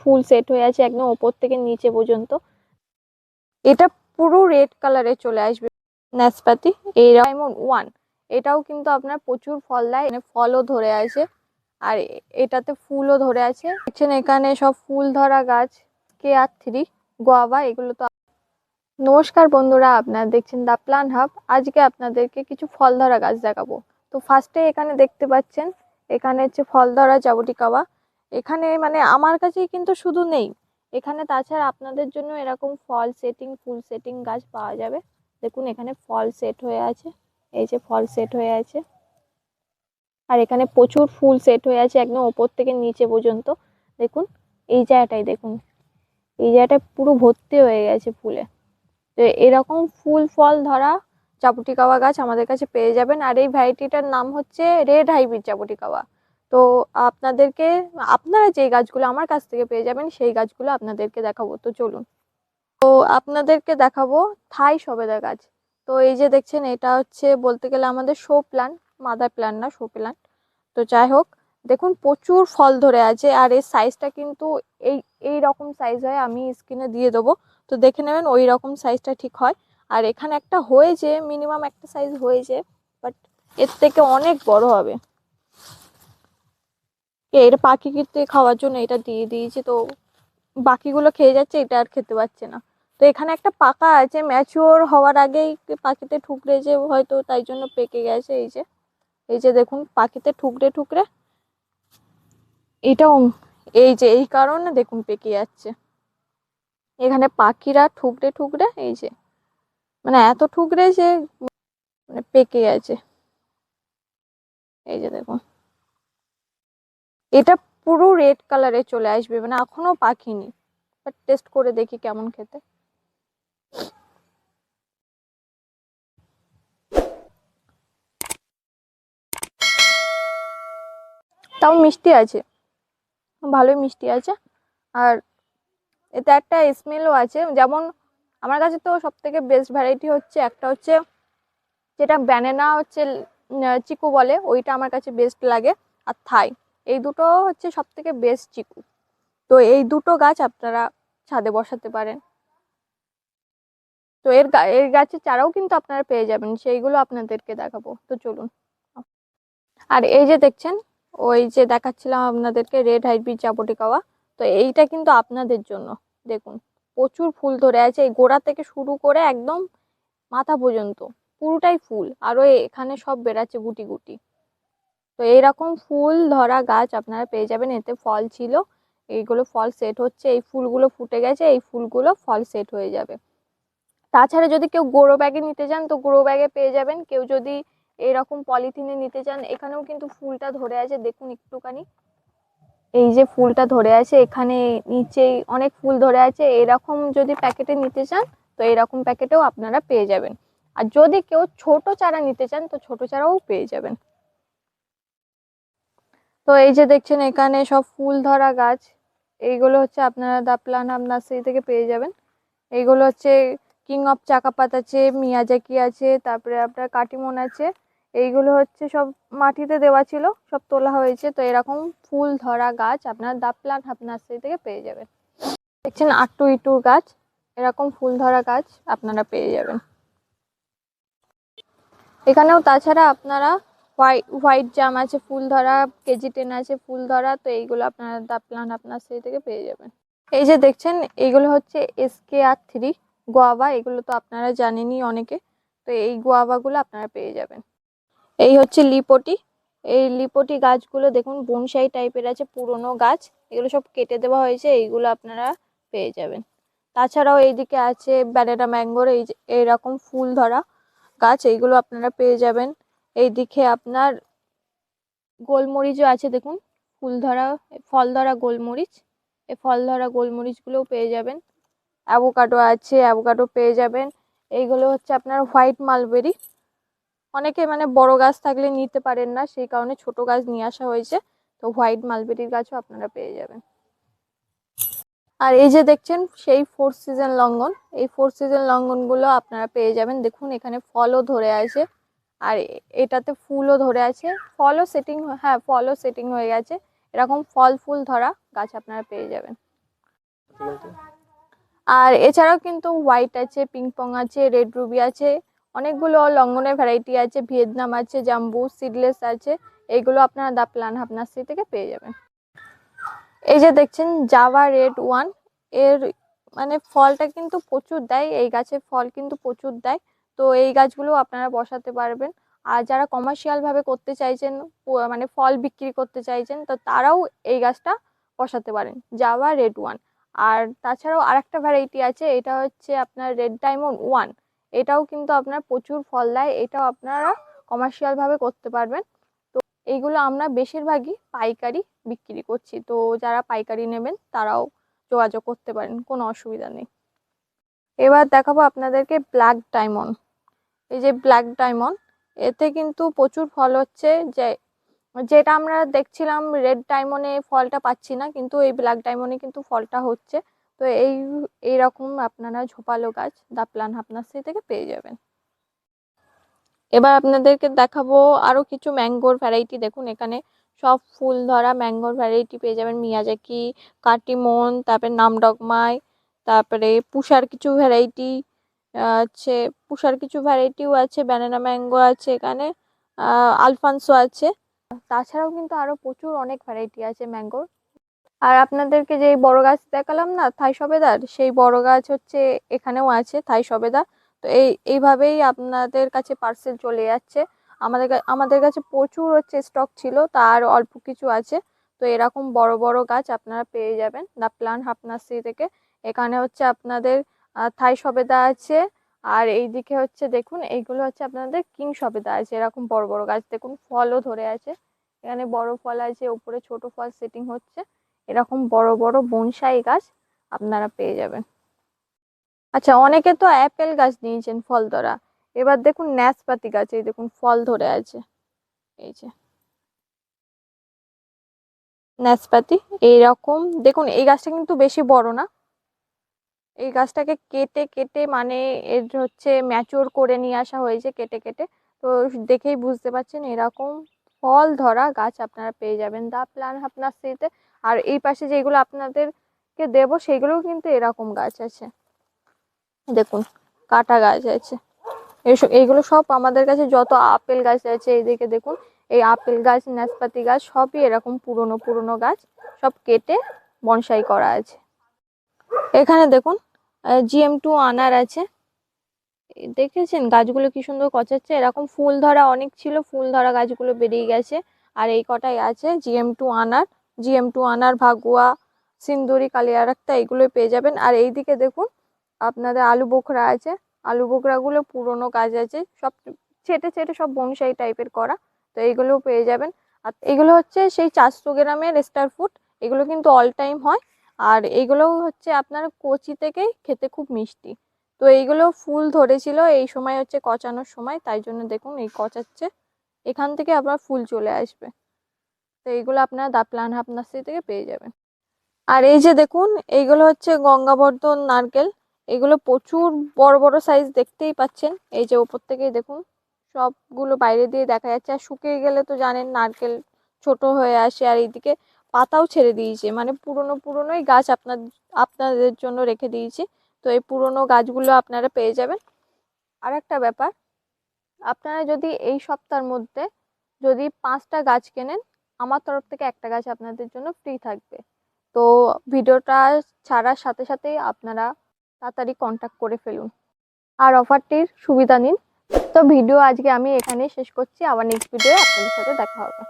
Full set হয়ে আছে একদম ওপর থেকে নিচে পর্যন্ত। এটা পুরো রেড কালারে চলে আসবে। নাসপাতি এই ডায়মন্ড ওয়ান। এটাও কিন্তু আপনার প্রচুর ফল দেয় এখানে ফলও ধরে আছে। আর এটাতে ফুলও ধরে আছে। দেখছেন এখানে সব ফুল ধরা গাছ, কে আর থ্রি, গোয়াবা, এগুলো তো নমস্কার বন্ধুরা, আপনারা দেখছেন দা প্লান হাব। আজকে আপনাদেরকে কিছু ফল ধরা গাছ দেখাবো। তো ফার্স্টে এখানে দেখতে পাচ্ছেন, এখানে হচ্ছে ফল ধরা জাবটিকাওয়া। এখানে মানে আমার কাছেই কিন্তু শুধু নেই। এখানে তাছাড়া আপনাদের জন্য এরকম ফল সেটিং ফুল সেটিং গাছ পাওয়া যাবে। দেখুন, এখানে ফল সেট হয়ে আছে। এই যে ফল সেট হয়ে আছে। আর এখানে প্রচুর ফুল সেট হয়ে আছে একদম ওপর থেকে নিচে পর্যন্ত। দেখুন, এই জায়গাটাই দেখুন। এই জায়গাটায় পুরো ভর্তি হয়ে গেছে ফুলে। তো এরকম ফুল, ফল ধরা চাপুটিকাওয়া গাছ আমাদের কাছে পেয়ে যাবেন। আর এই ভ্যারাইটিটার নাম হচ্ছে রেড হাইব্রিড চাপুটিকাওয়া তো আপনাদেরকে, আপনারা যেই গাছগুলো আমার কাছ থেকে পেয়ে যাবেন, সেই গাছগুলো আপনাদেরকে দেখাবো। তো চলুন। তো আপনাদেরকে দেখাবো থাই সবেদা গাছ। তো এই যে দেখছেন, এটা হচ্ছে বলতে গেলে আমাদের শো প্ল্যান্ট মাদার প্ল্যান্ট না, শো প্ল্যান্ট তো যাই হোক, দেখুন প্রচুর ফল ধরে আছে, আর এর সাইজটা কিন্তু এই এই রকম সাইজ হয়, আমি স্ক্রিনে দিয়ে দেবো। তো দেখে নেবেন ওই রকম সাইজটা ঠিক হয়। আর এখানে একটা হয়েছে মিনিমাম একটা সাইজ হয়েছে বাট এর থেকে অনেক বড় হবে। এর পাখি কিন্তু খাওয়ার জন্য এটা দিয়ে দিয়েছে, তো বাকিগুলো খেয়ে যাচ্ছে, এটা আর খেতে পারছে না। তো এখানে একটা পাকা আছে ম্যাচিওর হওয়ার আগেই পাখিতে ঠুকরে যে হয়তো তাই জন্য পেকে গেছে, এই যে এই যে দেখুন, পাখিতে ঠুকরে ঠুকরে এটাও, এই যে, এই কারণে দেখুন পেকে যাচ্ছে। এখানে পাখিরা ঠুকরে ঠুকরে, এই যে মানে এত ঠুকরে যে মানে পেকে গেছে। এই যে দেখুন। এটা পুরো রেড কালারে চলে আসবে মানে এখনও পাখিনি। বাট টেস্ট করে দেখি কেমন খেতে। তাও মিষ্টি আছে। ভালোই মিষ্টি আছে। আর এতে একটা স্মেলও আছে। যেমন আমার কাছে তো সব থেকে বেস্ট ভ্যারাইটি হচ্ছে একটা হচ্ছে যেটা ব্যানেনা হচ্ছে চিকু বলে, ওইটা আমার কাছে বেস্ট লাগে। আর থাই। এই দুটো হচ্ছে সব থেকে বেস্ট চিকু। তো এই দুটো গাছ আপনারা ছাদে বসাতে পারেন। তো এর এর গাছের চারাও কিন্তু আপনারা পেয়ে যাবেন, সেইগুলো আপনাদেরকে দেখাবো। তো চলুন। আর এই যে দেখছেন, ওই যে দেখাচ্ছিলাম আপনাদেরকে রেড হাইব্রিড জাবটিকাওয়া। তো এইটা কিন্তু আপনাদের জন্য। দেখুন, প্রচুর ফুল ধরে আছে। এই গোড়া থেকে শুরু করে একদম মাথা পর্যন্ত, পুরোটাই ফুল। আরও এখানে সব বেরাচ্ছে গুটি গুটি। তো এইরকম ফুল ধরা গাছ আপনারা পেয়ে যাবেন। এতে ফল ছিল, এইগুলো ফল সেট হচ্ছে, এই ফুলগুলো ফুটে গেছে, এই ফুলগুলো ফল সেট হয়ে যাবে। তাছাড়া যদি কেউ গোড়ো ব্যাগে নিতে চান, তো গোড়ো ব্যাগে পেয়ে যাবেন। কেউ যদি এরকম পলিথিনে নিতে চান, এখানেও কিন্তু ফুলটা ধরে আছে। দেখুন একটুখানি। এই যে ফুলটা ধরে আছে, এখানে নিচেই অনেক ফুল ধরে আছে। এরকম যদি প্যাকেটে নিতে চান, তো এরকম প্যাকেটেও আপনারা পেয়ে যাবেন। আর যদি কেউ ছোট চারা নিতে চান, তো ছোট চারাও পেয়ে যাবেন। তো এই যে দেখছেন, এখানে সব ফুল ধরা গাছ, এইগুলো হচ্ছে আপনারা দা প্লান দাপলান নার্সারি থেকে পেয়ে যাবেন। এইগুলো হচ্ছে কিং অফ চাকাপাত আছে, মিয়াজাকি আছে, তারপরে আপনার কাটিমন আছে, এইগুলো হচ্ছে সব মাটিতে দেওয়া ছিল, সব তোলা হয়েছে। তো এরকম ফুল ধরা গাছ আপনার দাপলান হাফ নার্সারি থেকে পেয়ে যাবেন। দেখছেন, আট্টু ইটু গাছ, এরকম ফুল ধরা গাছ আপনারা পেয়ে যাবেন। এখানেও তাছাড়া আপনারা হোয়াইট হোয়াইট জাম আছে, ফুল ধরা, কেজি টেন আছে, ফুল ধরা, তো এইগুলো আপনারা দাপলান আপনার সেই থেকে পেয়ে যাবেন। এই যে দেখছেন, এইগুলো হচ্ছে এসকে আর থ্রি গোয়াবা এগুলো তো আপনারা জানেনই অনেকে, তো এই গোয়াবাগুলো আপনারা পেয়ে যাবেন। এই হচ্ছে লিপটি, এই লিপটি গাছগুলো দেখুন, বনসাই টাইপের আছে, পুরনো গাছ, এগুলো সব কেটে দেওয়া হয়েছে, এইগুলো আপনারা পেয়ে যাবেন। তাছাড়াও এইদিকে আছে ব্যানানা ম্যাঙ্গোর এই এইরকম ফুল ধরা গাছ, এইগুলো আপনারা পেয়ে যাবেন। এইদিকে আপনার গোলমরিচও আছে, দেখুন। ফুল ধরা ফল ধরা গোলমরিচ। এই ফল ধরা গোলমরিচগুলোও পেয়ে যাবেন। অ্যাভোকাডো আছে, অ্যাভোকাডো পেয়ে যাবেন। এইগুলো হচ্ছে আপনার হোয়াইট মালবেরি। অনেকে মানে বড় গাছ থাকলে নিতে পারেন না, সেই কারণে ছোট গাছ নিয়ে আসা হয়েছে। তো হোয়াইট মালবেরির গাছও আপনারা পেয়ে যাবেন। আর এই যে দেখছেন, সেই ফোর সিজন লঙ্ঘন এই ফোর সিজন লঙ্ঘনগুলো আপনারা পেয়ে যাবেন। দেখুন, এখানে ফলও ধরে আছে। আর এটাতে ফুলও ধরে আছে। ফলও সেটিং হ্যাঁ ফলও সেটিং হয়ে গেছে। এরকম ফল ফুল ধরা গাছ আপনারা পেয়ে যাবেন। আর এছাড়াও কিন্তু হোয়াইট আছে পিং পং আছে রেড রুবি আছে, অনেকগুলো লঙ্গনের ভ্যারাইটি আছে, ভিয়েতনাম আছে, জাম্বু সিডলেস আছে এইগুলো আপনারা দা প্লান হাফনার্সি থেকে পেয়ে যাবেন। এই যে দেখছেন জাভা রেড ওয়ানের মানে ফলটা কিন্তু প্রচুর দেয়, এই গাছের ফল কিন্তু প্রচুর দেয়। তো এই গাছগুলো আপনারা বসাতে পারবেন। আর যারা কমার্শিয়াল ভাবে করতে চাইছেন মানে ফল বিক্রি করতে চাইছেন, তো তারাও এই গাছটা বসাতে পারেন। জাভা রেড ওয়ান আর তাছাড়াও আরেকটা ভ্যারাইটি আছে, এটা হচ্ছে আপনার রেড ডায়মন্ড ওয়ান এটাও কিন্তু আপনার প্রচুর ফল দেয়, এটাও আপনারা কমার্শিয়াল ভাবে করতে পারবেন। তো এইগুলো আমরা বেশিরভাগই পাইকারি বিক্রি করছি। তো যারা পাইকারি নেবেন, তারাও যোগাযোগ করতে পারেন, কোনো অসুবিধা নেই। এবার দেখাবো আপনাদেরকে ব্ল্যাক ডায়মন্ড এই যে ব্ল্যাক ডায়মন্ড এতে কিন্তু প্রচুর ফল হচ্ছে। যে, যেটা আমরা দেখছিলাম রেড ডায়মন্ডে ফলটা পাচ্ছি না, কিন্তু এই ব্ল্যাক ডায়মন্ডে কিন্তু ফলটা হচ্ছে। তো এই, এইরকম আপনারা ঝোপালো গাছ দা প্লান হাফনার্সি থেকে পেয়ে যাবেন। এবার আপনাদেরকে দেখাবো আরও কিছু ম্যাঙ্গোর ভ্যারাইটি দেখুন এখানে সব ফুল ধরা ম্যাঙ্গোর ভ্যারাইটি পেয়ে যাবেন। মিয়াজাকি, কাটিমন, তারপর নামডগমাই তারপরে পুষার কিছু ভ্যারাইটি আছে, পুষার কিছু ভ্যারাইটিও আছে ব্যানানা ম্যাঙ্গো আছে এখানে আলফানসো আছে। তাছাড়াও কিন্তু আরও প্রচুর অনেক ভ্যারাইটি আছে ম্যাঙ্গোর আর আপনাদেরকে যে বড় গাছ দেখালাম না, থাই সবেদার, সেই বড় গাছ হচ্ছে এখানেও আছে, থাই সবেদা। তো এই, এইভাবেই আপনাদের কাছে পার্সেল চলে যাচ্ছে। আমাদের আমাদের কাছে প্রচুর হচ্ছে স্টক ছিল, তার অল্প কিছু আছে। তো এরকম বড় বড় গাছ আপনারা পেয়ে যাবেন দ্য প্লান হাফনার্সি থেকে। এখানে হচ্ছে আপনাদের থাই সবেদা আছে। আর এই দিকে হচ্ছে দেখুন, এইগুলো হচ্ছে আপনাদের কিং সবেদা আছে। এরকম বড় বড় গাছ। দেখুন, ফলও ধরে আছে। এখানে বড় ফল আছে, উপরে ছোট ফল সেটিং হচ্ছে। এরকম বড় বড় বনসাই গাছ আপনারা পেয়ে যাবেন। আচ্ছা অনেকে তো অ্যাপেল গাছ নিয়েছেন ফল ধরা এবার দেখুন, ন্যাসপাতি গাছ, এই দেখুন, ফল ধরে আছে। এই যে। ন্যাসপাতি, এইরকম। দেখুন, এই গাছটা কিন্তু বেশি বড় না। এই গাছটাকে কেটে কেটে মানে এর হচ্ছে ম্যাচিওর করে নিয়ে আসা হয়েছে কেটে কেটে। তো দেখেই বুঝতে পারছেন এরকম ফল ধরা গাছ আপনারা পেয়ে যাবেন দা প্লান আপনার স্ত্রীতে আর এই পাশে যেগুলো আপনাদেরকে দেবো সেগুলোও কিন্তু এরকম গাছ আছে। দেখুন, কাটা গাছ আছে। এইসব এইগুলো সব আমাদের কাছে যত আপেল গাছ আছে, এইদিকে দেখুন, এই আপেল গাছ, নাশপাতি গাছ সবই এরকম পুরনো পুরনো গাছ সব কেটে বনসাই করা আছে। এখানে দেখুন জিএম টু আনার আছে। দেখেছেন গাছগুলো কি সুন্দর কচাচ্ছে? এরকম ফুল ধরা অনেক ছিল, ফুল ধরা গাছগুলো বেরিয়ে গেছে। আর এই কটাই আছে জিএম টু আনার জিএম টু আনার ভাগুয়া, সিন্দুরি, কালিয়ারাক্তা, এগুলোই পেয়ে যাবেন। আর এই দিকে দেখুন, আপনাদের আলু বোখরা আছে। আলু বোখরাগুলো পুরনো গাছ আছে, সব ছেটে ছেটে সব বনসাই টাইপের করা, তো এইগুলোও পেয়ে যাবেন। আর এগুলো হচ্ছে সেই চারশো গ্রামের স্টার ফুড এগুলো কিন্তু অল টাইম হয়। আর এগুলোও হচ্ছে আপনার কচি থেকেই খেতে খুব মিষ্টি। তো এইগুলো ফুল ধরেছিল, এই সময় হচ্ছে কচানোর সময়, তাই জন্য দেখুন এই কচাচ্ছে। এখান থেকে আবার ফুল চলে আসবে। তো এইগুলো আপনারা দা প্লান হাফনার্সি থেকে পেয়ে যাবেন। আর এই যে দেখুন, এইগুলো হচ্ছে গঙ্গাবর্ধন নারকেল। এগুলো প্রচুর বড় বড় সাইজ দেখতেই পাচ্ছেন। এই যে ওপর থেকেই দেখুন, সবগুলো বাইরে দিয়ে দেখা যাচ্ছে। আর শুকিয়ে গেলে তো জানেন নারকেল ছোট হয়ে আসে আর এইদিকে পাতাও ছেড়ে দিয়েছে। মানে পুরনো, পুরনোই গাছ আপনার আপনাদের জন্য রেখে দিয়েছি। তো এই পুরনো গাছগুলো আপনারা পেয়ে যাবেন। আর একটা ব্যাপার, আপনারা যদি এই সপ্তাহের মধ্যে যদি পাঁচটা গাছ কেনেন, আমার তরফ থেকে একটা গাছ আপনাদের জন্য ফ্রি থাকবে। তো ভিডিওটা ছাড়ার সাথে সাথেই আপনারা তাড়াতাড়ি কন্ট্যাক্ট করে ফেলুন। আর অফারটির সুবিধা নিন। তো ভিডিও আজকে আমি এখানেই শেষ করছি। আবার নেক্সট ভিডিও আপনাদের সাথে দেখা হবে।